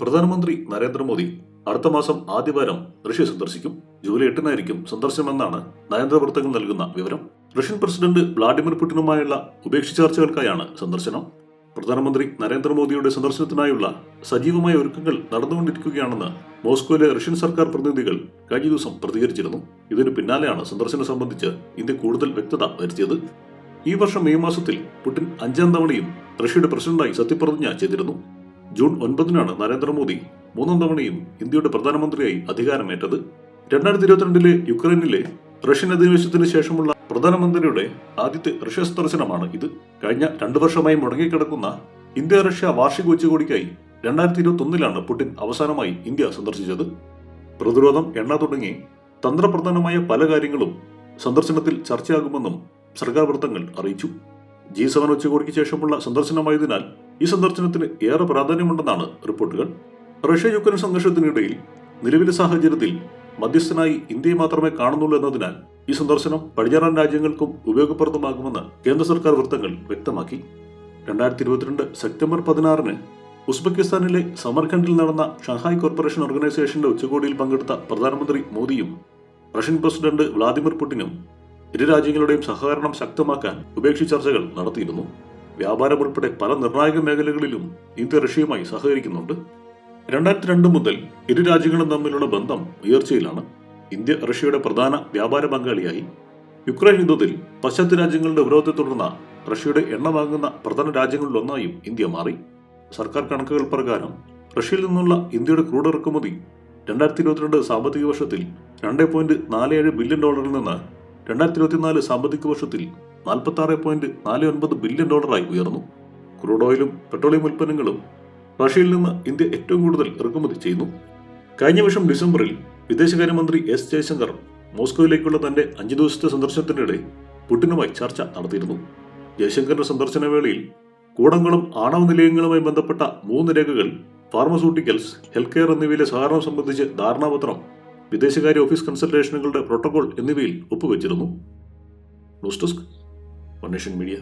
പ്രധാനമന്ത്രി നരേന്ദ്രമോദി അടുത്ത മാസം ആദ്യവാരം റഷ്യ സന്ദർശിക്കും. ജൂലൈ എട്ടിനായിരിക്കും സന്ദർശനമെന്നാണ് വൃത്തങ്ങൾ നൽകുന്ന വിവരം. റഷ്യൻ പ്രസിഡന്റ് വ്ളാഡിമിർ പുടിനുമായുള്ള ഉപേക്ഷ ചർച്ചകൾക്കായാണ് സന്ദർശനം. പ്രധാനമന്ത്രി നരേന്ദ്രമോദിയുടെ സന്ദർശനത്തിനായുള്ള സജീവമായ ഒരുക്കങ്ങൾ നടന്നുകൊണ്ടിരിക്കുകയാണെന്ന് മോസ്കോയിലെ റഷ്യൻ സർക്കാർ പ്രതിനിധികൾ കഴിഞ്ഞ ദിവസം പ്രതികരിച്ചിരുന്നു. ഇതിനു പിന്നാലെയാണ് സന്ദർശനം സംബന്ധിച്ച് ഇന്ത്യ കൂടുതൽ വ്യക്തത വരുത്തിയത്. ഈ വർഷം മെയ് മാസത്തിൽ പുടിൻ അഞ്ചാം തവണയും റഷ്യയുടെ പ്രസിഡന്റായി സത്യപ്രതിജ്ഞ ചെയ്തിരുന്നു. ജൂൺ ഒൻപതിനാണ് നരേന്ദ്രമോദി മൂന്നാം തവണയും ഇന്ത്യയുടെ പ്രധാനമന്ത്രിയായി അധികാരമേറ്റത്. രണ്ടായിരത്തി ഇരുപത്തിരണ്ടിലെ യുക്രൈനിലെ റഷ്യൻ അധിനിവേശത്തിന് ശേഷമുള്ള പ്രധാനമന്ത്രിയുടെ ആദ്യത്തെ റഷ്യ സന്ദർശനമാണ് ഇത്. കഴിഞ്ഞ രണ്ടു വർഷമായി മുടങ്ങിക്കിടക്കുന്ന ഇന്ത്യ റഷ്യ വാർഷിക ഉച്ചകോടിക്കായി രണ്ടായിരത്തി ഇരുപത്തി ഒന്നിലാണ് പുടിൻ അവസാനമായി ഇന്ത്യ സന്ദർശിച്ചത്. പ്രതിരോധം എണ്ണ തുടങ്ങി തന്ത്രപ്രധാനമായ പല കാര്യങ്ങളും സന്ദർശനത്തിൽ ചർച്ചയാകുമെന്നും സർക്കാർ വൃത്തങ്ങൾ അറിയിച്ചു. ജി സെവൻ ഉച്ചകോടിക്ക് ശേഷമുള്ള സന്ദർശനമായതിനാൽ ഈ സന്ദർശനത്തിന് ഏറെ പ്രാധാന്യമുണ്ടെന്നാണ് റിപ്പോർട്ടുകൾ. റഷ്യ യുക്രൈൻ സംഘർഷത്തിനിടയിൽ നിലവിലെ സാഹചര്യത്തിൽ മധ്യസ്ഥനായി ഇന്ത്യയെ മാത്രമേ കാണുന്നുള്ളൂ എന്നതിനാൽ ഈ സന്ദർശനം പടിഞ്ഞാറൻ രാജ്യങ്ങൾക്കും ഉപയോഗപ്രദമാകുമെന്ന് കേന്ദ്ര സർക്കാർ വൃത്തങ്ങൾ വ്യക്തമാക്കി. രണ്ടായിരത്തി ഇരുപത്തിരണ്ട് സെപ്റ്റംബർ പതിനാറിന് ഉസ്ബെക്കിസ്ഥാനിലെ സമർഖണ്ഡിൽ നടന്ന ഷാങ്ഹായ് കോർപ്പറേഷൻ ഓർഗനൈസേഷന്റെ ഉച്ചകോടിയിൽ പങ്കെടുത്ത പ്രധാനമന്ത്രി മോദിയും റഷ്യൻ പ്രസിഡന്റ് വ്ളാദിമിർ പുടിനും ഇരു രാജ്യങ്ങളുടെയും സഹകരണം ശക്തമാക്കാൻ ഉപേക്ഷി ചർച്ചകൾ നടത്തിയിരുന്നു. വ്യാപാരം ഉൾപ്പെടെ പല നിർണായക മേഖലകളിലും ഇന്ത്യ റഷ്യയുമായി സഹകരിക്കുന്നുണ്ട്. രണ്ടായിരത്തി രണ്ട് മുതൽ ഇരു രാജ്യങ്ങളും തമ്മിലുള്ള ബന്ധം ഉയർച്ചയിലാണ്. ഇന്ത്യ റഷ്യയുടെ പ്രധാന വ്യാപാര പങ്കാളിയായി. യുക്രൈൻ യുദ്ധത്തിൽ പശ്ചാത്യ രാജ്യങ്ങളുടെ വിരോധത്തെ തുടർന്ന് റഷ്യയുടെ എണ്ണ വാങ്ങുന്ന പ്രധാന രാജ്യങ്ങളിലൊന്നായും ഇന്ത്യ മാറി. സർക്കാർ കണക്കുകൾ പ്രകാരം റഷ്യയിൽ നിന്നുള്ള ഇന്ത്യയുടെ ക്രൂഡ് ഇറക്കുമതി രണ്ടായിരത്തി ഇരുപത്തിരണ്ട് സാമ്പത്തിക വർഷത്തിൽ രണ്ട് പോയിന്റ് നാല് ഏഴ് ബില്യൺ ഡോളറിൽ നിന്ന് രണ്ടായിരത്തി ഇരുപത്തിനാല് സാമ്പത്തിക വർഷത്തിൽ നാൽപ്പത്തി ആറ് പോയിന്റ് നാല് ഒൻപത് ബില്യൺ ഡോളറായി ഉയർന്നു. ക്രൂഡ് ഓയിലും പെട്രോളിയം ഉൽപ്പന്നങ്ങളും റഷ്യയിൽ നിന്ന് ഇന്ത്യ ഏറ്റവും കൂടുതൽ ഇറക്കുമതി ചെയ്യുന്നു. കഴിഞ്ഞ വർഷം ഡിസംബറിൽ വിദേശകാര്യമന്ത്രി എസ് ജയശങ്കർ മോസ്കോയിലേക്കുള്ള തന്റെ അഞ്ചു ദിവസത്തെ സന്ദർശനത്തിനിടെ പുടിനുമായി ചർച്ച നടത്തിയിരുന്നു. ജയശങ്കറിന്റെ സന്ദർശന വേളയിൽ കൂടങ്ങളും ആണവ നിലയങ്ങളുമായി ബന്ധപ്പെട്ട മൂന്ന് രേഖകൾ ഫാർമസ്യൂട്ടിക്കൽസ് ഹെൽത്ത് കെയർ എന്നിവയിലെ സഹകരണം സംബന്ധിച്ച് ധാരണാപത്രം വിദേശകാര്യ ഓഫീസ് കൺസൾട്ടേഷനുകളുടെ പ്രോട്ടോകോൾ എന്നിവയിൽ ഒപ്പുവെച്ചിരുന്നു. News desk on Nation Media.